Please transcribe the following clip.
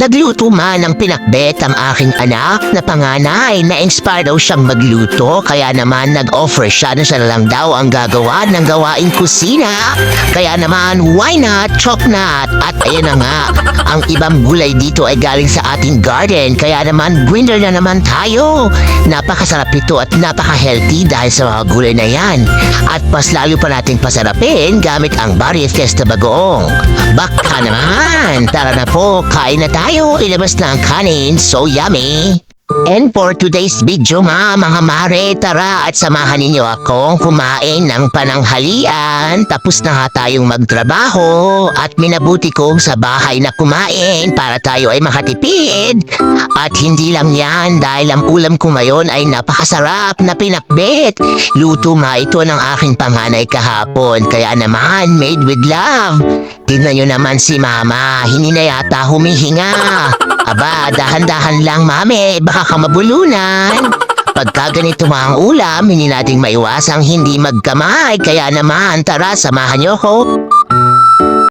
Nagluto man ng pinakbet ang aking anak na panganay na inspire daw siyang magluto kaya naman nag-offer siya na siya lang daw ang gagawa ng gawaing kusina. Kaya naman why not chok not at ayan na nga ang ibang gulay dito ay galing sa ating garden kaya naman winner na naman tayo. Napakasarap ito at napaka-healthy dahil sa mga gulay na yan. At mas lalo pa nating pasarapin gamit ang Barrio Fiesta Bagoong. Baka naman! Tara na po, kain na tayo. Ilabas na ang kanin. So yummy! And for today's video nga, mga mare, tara at samahan ninyo akong kumain ng pananghalian. Tapos na nga tayong magtrabaho at minabuti kong sa bahay na kumain para tayo ay makatipid. At hindi lang yan dahil ang ulam ko ngayon ay napakasarap na pinakbet. Luto nga ito ng aking panganay kahapon kaya naman made with love. Tingnan nyo naman si mama, hindi na yata humihinga. Aba, dahan-dahan lang mami, baka ka mabulunan. Pagka ganito ang ulam, hindi nating maiwasang hindi magkamay. Kaya naman, tara, samahan niyo ko.